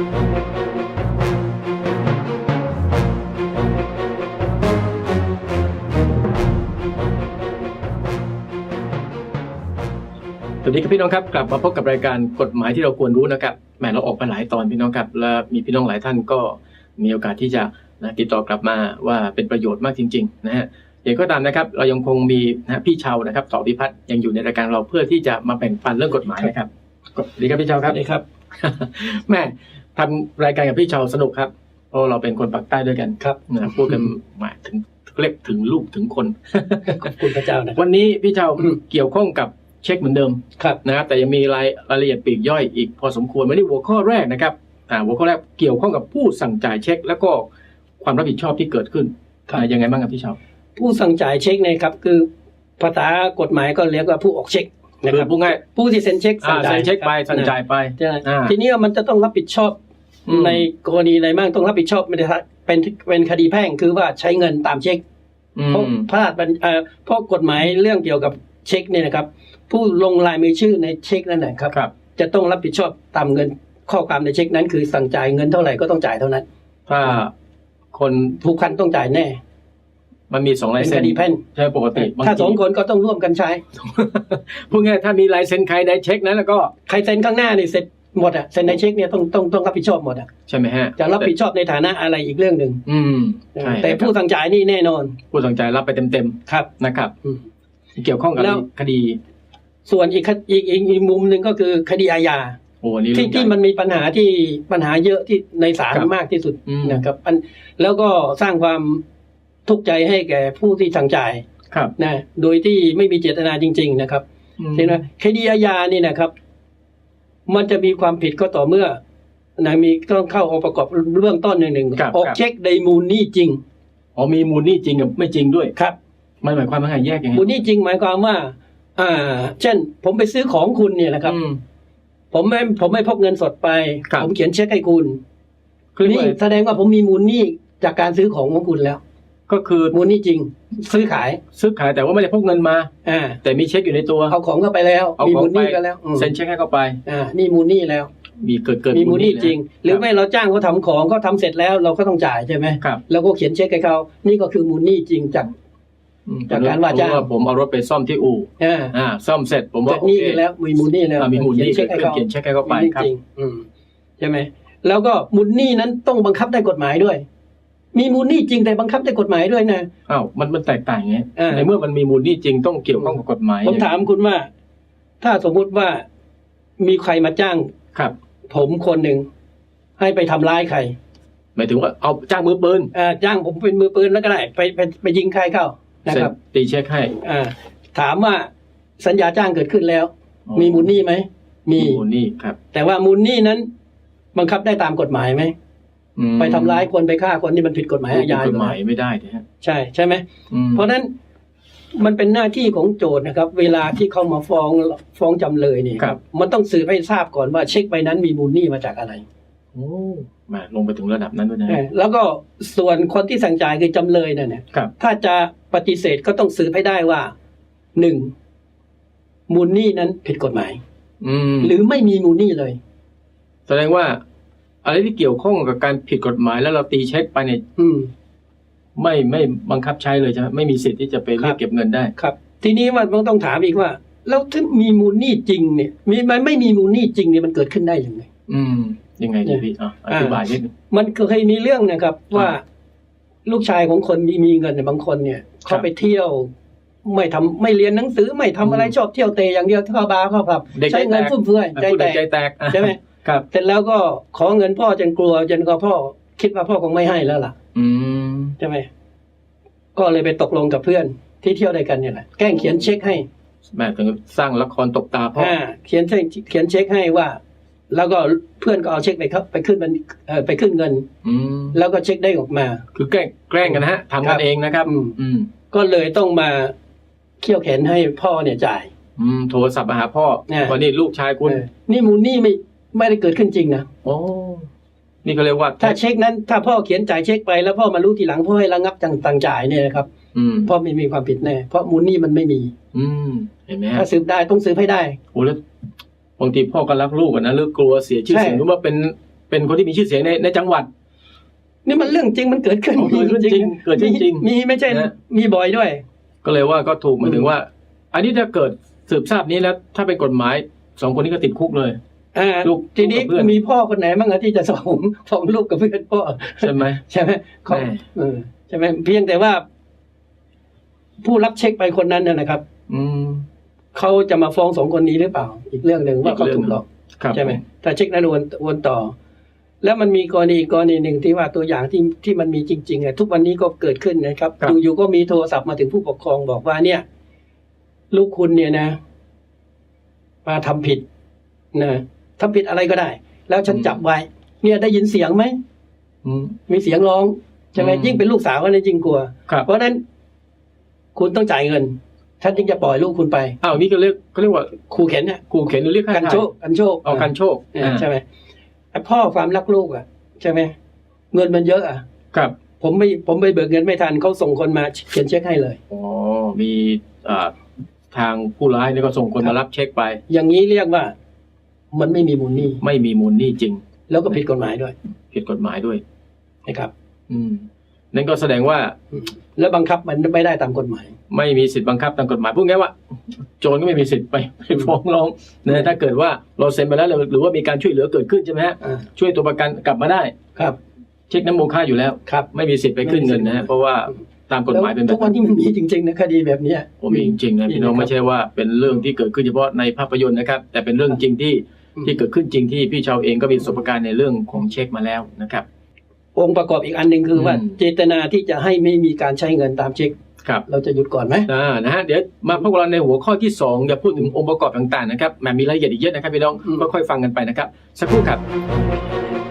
สวัสดีครับพี่น้องครับกลับมาพบกับรายการกฎหมายที่เราควรรู้นะครับแหมเราออกไปหลายตอนพี่น้องครับและมีพี่น้องหลายท่านก็มีโอกาสที่จะนะติดต่อกลับมาว่าเป็นประโยชน์มากจริงๆนะฮะอย่างก็ตามนะครับ เรายังคงมีนะพี่เชาวนะครับต่อพิพัฒน์ยังอยู่ในรายการเราเพื่อที่จะมาแบ่งปันเรื่องกฎหมายนะครับสวัสดีครับพี่เชาวครับสวัสดีครับ แม่ ทำรายการกับพี่เชาวสนุกครับเพราะเราเป็นคนปากใต้ด้วยกันครับนะพูดกันแหมาถึงเรียกถึงลูกถึงคนขอบคุณพระเจ้านะครับวันนี้พี่เชาวอืมเกี่ยวข้องกับเช็คเหมือนเดิมครับนะครับแต่ยังมีรายรายละเอียดปลีกย่อยอีกพอสมควรวันนี้หัวข้อแรกนะครับอ่าหัวข้อแรกเกี่ยวข้องกับผู้สั่งจ่ายเช็ค แล้วก็ความรับผิดชอบที่เกิดขึ้นครับอ่ายังไงบ้างครับพี่ชาวผู้สั่งจ่ายเช็คเนะครับคือภาษากฎหมายก็เรียกว่าผู้ออกเช็คนะคืคอรับพูดง่ายผู้ที่เซ็นเช็คอ่าสั่งจ่ายเซ็นเช็คไปครับสั่งจ่ายไปใช่อ่าทีนี้มันจะต้องรับผิดชอบอืม ในกรณีอะไรบ้างต้องรับผิดชอบไม่ได้เป็นเป็นคดีแพ่งคือว่าใช้เงินตามเช็คอืเพราะมพระราชบัญเอ่อเพราะกฎหมายเรื่องเกี่ยวกับเช็คเนี่ยนะครับ ผู้ลงลายมือชื่อในเช็คนั่นนะครับครับ จะต้องรับผิดชอบตามเงินข้อความในเช็คนั้น คือสั่งจ่ายเงินเท่าไหร่ก็ต้องจ่ายเท่านั้นถ้าคนทุกคันต้องจ่ายแน่ มันมีสองลายเป็นเซ็คนดีแพ่งใช่ปกติบถ้าทีสองคนก็ต้องร่วมกันใช้พูดง่ายถ้ามีลายเซ็นใครในเช็คนั้นแล้วก็ใครเซ็นข้างหน้านี่เสร็จ หมดอะเซ็นในเช็คเนี่ยต้องต้องต้องรับผิดชอบหมดอะใช่ไหมฮะจะรับผิดชอบในฐานะอะไรอีกเรื่องหนึ่งอืมใช่แต่ผู้สั่งจ่ายนี่แน่นอน ผู้สั่งจ่ายรับไปเต็มครับๆนะครับอืมเกี่ยวข้องกับแล้วคดี ส่วนอีกคดีอีกอีกอีกมุมหนึ่งก็คือคดีอาญาโอ้อันนี่ที่เรื่องใหญ่ที่มันมีปัญหาที่ปัญหาเยอะที่ในศาลครับมากที่สุดอืมนะครับอันแล้วก็สร้างความทุกข์ใจให้แก่ผู้ที่สั่งจ่ายครับนะโดยที่ไม่มีเจตนาจริง ๆ นะครับอืมเห็นไหมคดีอาญานี่นะครับ มันจะมีความผิดก็ต่อเมื่อนะมีต้องเข้าองค์ประกอบเบื้องต้นหนึ่งหนึ่งครับออกครับ เช็คไดมูลนี่จริง อ๋อมีมูลหนี่จริงกับไม่จริงด้วย ครับ มันหมายความว่าไงแยกยังไงมูลนี่จริงหมายความว่า อ่า เช่น ผมไปซื้อของคุณเนี่ยนะครับ อืม ผมไม่ผมไม่พกเงินสดไป ครับ ผมเขียนเช็คให้คุณคือนี่แสดงว่าผมมีมูลหนี้จากการซื้อของของคุณแล้ว ก็คือมูลหนี้จริง ซื้อขาย ซื้อขายแต่ว่าไม่ได้พกเงินมา อ่า แต่มีเช็คอยู่ในตัว เอาของเข้าไปแล้วเอามีของมูลหนี้ไป กันแล้วอืมเซ็นเช็คให้เขาไป อ่านี่มูลหนี้แล้ว มีเกิดเกิดมีมูลหนี้ะจริง หรือคบไม่เราจ้างเขาทำของเขาทำเสร็จแล้วเราก็ต้องจ่ายใช่ไหมครับแล้วก็เขียนเช็คให้เขานี่ก็คือมูลหนี้จริงจาก อืมจากการว่าจ้างผมผมเอารถไปซ่อมที่อู่อ่าอ่าซ่อมเสร็จผมเกิว่าดโอหนี้เคกันแล้วมีมูลหนี้แล้วอ่ามีมูลหนี้เขียนเช็คให้เขา เขียนเช็คให้เขาไปมูลหนี้ครับ จริงอืมใช่ไหมแล้วก็มูลหนี้นั้นต้องบังคับได้กฎหมายด้วย มีมูลหนี้จริงแต่บังคับได้กฎหมายด้วยนะอ้าวมันมันแตกต่างไงอ่าในเมื่อมันมีมูลหนี้จริงต้องเกี่ยวข้องกับกฎหมายผมถามคุณว่า ถ้าสมมุติว่ามีใครมาจ้างครับ ผมคนหนึ่งให้ไปทำร้ายใครหมายถึงว่าเอาจ้างมือปืนอ่าจ้างผมเป็นมือปืนแล้วก็ได้ไปไปไปยิงใครเข้านะเสร็คจรับตีเช็คให้อ่าถามว่าสัญญาจ้างเกิดขึ้นแล้ว มีมูลหนี้ไหมมีมูลหนี้ครับ แต่ว่ามูลหนี้นั้น บังคับได้ตามกฎหมายไหมอืม ไปทำร้ายคนไปฆ่าคนนี่มันผิดกฎหมายอาญาผิดอกฎยู่หแล้มายวไม่ได้นะฮะใช่ใช่ไหมอืมเพราะฉะนั้นมันเป็นหน้าที่ของโจทย์นะครับ เวลาที่เขามาฟ้องฟ้องจำเลยนี่ครับ มันต้องสืบให้ทราบก่อนว่าเช็คใบนั้นมีมูลหนี้มาจากอะไรโอ้มาลงไปถึงระดับนั้นด้วยนะเออแล้วก็ส่วนคนที่สั่งจ่ายคือจำเลยนั่นเนี่ยครับถ้าจะปฏิเสธก็ต้องสืบให้ได้ว่าหนึ่งมูลหนี้นั้นผิดกฎหมาย อืมหรือไม่มีมูลหนี้เลย แสดงว่า อะไรที่เกี่ยวข้องกับการผิดกฎหมายแล้วเราตีเช็คไปเนี่ยอืม ไม่ไม่บังคับใช้เลยใช่ไหมไม่มีสิทธิ์ที่จะไปเรียครักบเก็บเงินได้ ครับ ทีนี้มันต้องถามอีกว่า แล้วถ้ามีมูลหนี้จริงเนี่ย มีมันไม่มีมูลหนี้จริงเนี่ยมันเกิดขึ้นได้ยังไง อืม ยังไงดีเนี่ยพี่อะอธิบายนิดนึงมันเคยมีเรื่องนะครับ ว่าลูกชายของคนมีมีเงินเนี่ยบางคนเนี่ยเขาไปเที่ยว ไม่ทำไม่เรียนหนังสือไม่ทำอะไรอืมชอบเที่ยวเตะอย่างเดียวเข้าบาร์เข้าผับเด็กใช้เงินใจแตกฟุ่มเฟือยอะใจพูดแตถึงกใจแตกอะใช่ไหม ครับเสร็จแล้วก็ขอเงินพ่อจนกลัวจนก็พ่อคิดว่าพ่อคงไม่ให้แล้วล่ะ อืมใช่ไหมก็เลยไปตกลงกับเพื่อนที่เที่ยวด้วยกันเนี่ยแหละแกล้งเขียนเช็คให้แม่ถึงสร้างละครตกตาพ่ออ่าเขียนเช็คเขียนเช็คให้ว่า แล้วก็เพื่อนก็เอาเช็คไปครับ ไปขึ้นมันเอ่อไปขึ้นเงิน อืมแล้วก็เช็คได้ออกมา คือแกล้งแกล้งกันนะฮะทำครักันบเองนะครับ อืม อืม ก็เลยต้องมาเขี่ยวแขนให้พ่อเนี่ยจ่าย อืมโทรศัพท์มาหาพ่อเนี่ย วันนี้ลูกชายคุณ เออนี่มูลหนี่ไม่ ไม่ได้เกิดขึ้นจริงนะโอ้นี่ก็เรียกว่า ถ้าเช็คนั้น ถ้าพ่อเขียนจ่ายเช็คไปแล้วพ่อมารู้ทีหลังพ่อให้ระงับต่างต่างจ่ายเนี่ยนะครับอืมพ่อไม่มีความผิดแน่เพราะมูลหนี่มันไม่มี อืมเห็นไหมฮะถ้าสืบได้ต้องสืบให้ได้โอ้แล้วบางทีพ่อก็รักลูกอะนะหรือกลัวเสียชื่อใช่เสียงหรือว่าเป็นเป็นคนที่มีชื่อเสียงในในจังหวัด นี่มันเรื่องจริงมันเกิดขึ้นโอ้โหเรื่องจริงเกิดขึ้นจริงมีมีไม่ใช่นะมีบ่อยด้วย ก็เลยว่าก็ถูกหมายถึอืงมว่า อันนี้ถ้าเกิดสืบทราบนี้แล้ว ถ้าเป็นกฎหมายสองคนนี้ก็ติดคุกเลยอ่า ลูกทีนี้ลูกกับเพื่อนมีพ่อคนไหนบ้างอะที่จะสองสองลูกกับเพื่อนพ่อใช่ไหมใช่ไหมเขาแม่เออใช่ไหมเพียงแต่ว่า ผู้รับเช็คไปคนนั้นน่ะนะครับ อืมเขาจะมาฟ้องสองคนนี้หรือเปล่า อีกเรื่องหนึ่งว่าเขาอีกเรื่องถูกหลอกครับใช่ไหมถ้าเช็คนั้นวนวนต่อ แล้วมันมีกรณีอีกกรณีหนึ่งที่ว่าตัวอย่างที่ที่มันมีจริงๆอะทุกวันนี้ก็เกิดขึ้นนะครับอยู่ๆก็มีโทรศัพท์มาถึงผู้ปกครองบอกว่าเนี่ย ลูกคุณเนี่ยนะ มาทำผิดนะ ทำผิดอะไรก็ได้ แล้วฉันจับไว้ เนี่ยได้ยินเสียงไหมอืมมีเสียงร้องใช่ไหมอืมยิ่งเป็นลูกสาวก็เลยยิ่งกลัวครับเพราะฉะนั้น คุณต้องจ่ายเงินฉันจึงจะปล่อยลูกคุณไปอ้าวนี่ก็เรียกก็เรียกว่าขู่เข็นเนี่ยขู่เข็นหรือเรียกค่ากันไถ่โชคกันโชคเอากันโชคเอออ่าใช่ไหมไอ้พ่อความรักลูกอะ ใช่ไหมเงินมันเยอะอะครับ ผมไม่ผมไปเบิกเงินไม่ทันเขาส่งคนมาเขียนเช็คให้เลยอ๋อมีอ่าทางผู้ร้ายเนี่ยก็ส่งคนมารับเช็คไป อย่างนี้เรียกว่า มันไม่มีมูลหนี้ ไม่มีมูลหนี้จริง แล้วก็ผิดกฎหมายด้วย ผิดกฎหมายด้วยนะครับ อืมนั่นก็แสดงว่าอืมแล้วบังคับมันไม่ได้ตามกฎหมาย ไม่มีสิทธิ์บังคับตามกฎหมายพูดง่ายว่า โจรก็ไม่มีสิทธิ์ไปไปฟ้องร้องนะถ้าเกิดว่าเราเซ็นไปแล้วหรือว่ามีการช่วยเหลือเกิดขึ้นใช่ไหมฮะอ่าช่วยตัวประกันกลับมาได้ครับ เช็คน้ำมูลค่าอยู่แล้วครับ ไม่มีสิทธิ์ไปขึ้นเงินนะฮะเพราะว่าตามกฎหมายเป็นแบทุบกวันนี้มันมีจริงๆนะคดีแบบเนี้ยผมมีจริงๆนะพี่น้องมีนะครับไม่ใช่ว่าเป็นเรื่องที่เกิดขึ้นเฉพาะในภาพยนตร์นะครับ แต่เป็นเรื่องจริงที่อืม ที่เกิดขึ้นจริงที่พี่ชาวเองก็มีประสบการณ์ในเรื่องของเช็คมาแล้วนะครับ องค์ประกอบอีกอันหนึ่งคือว่าอืมเจตนาที่จะให้ไม่มีการใช้เงินตามเช็คครับเราจะหยุดก่อนไหมอ่านะฮะเดี๋ยวมาพบกันในหัวข้อที่สองอย่าพูดถึงองค์ประกอบต่างๆนะครับแหมมีรายละเอียดอีกเยอะนะครับพี่น้องอืมค่อยๆฟังกันไปนะครับ สักครู่ครับ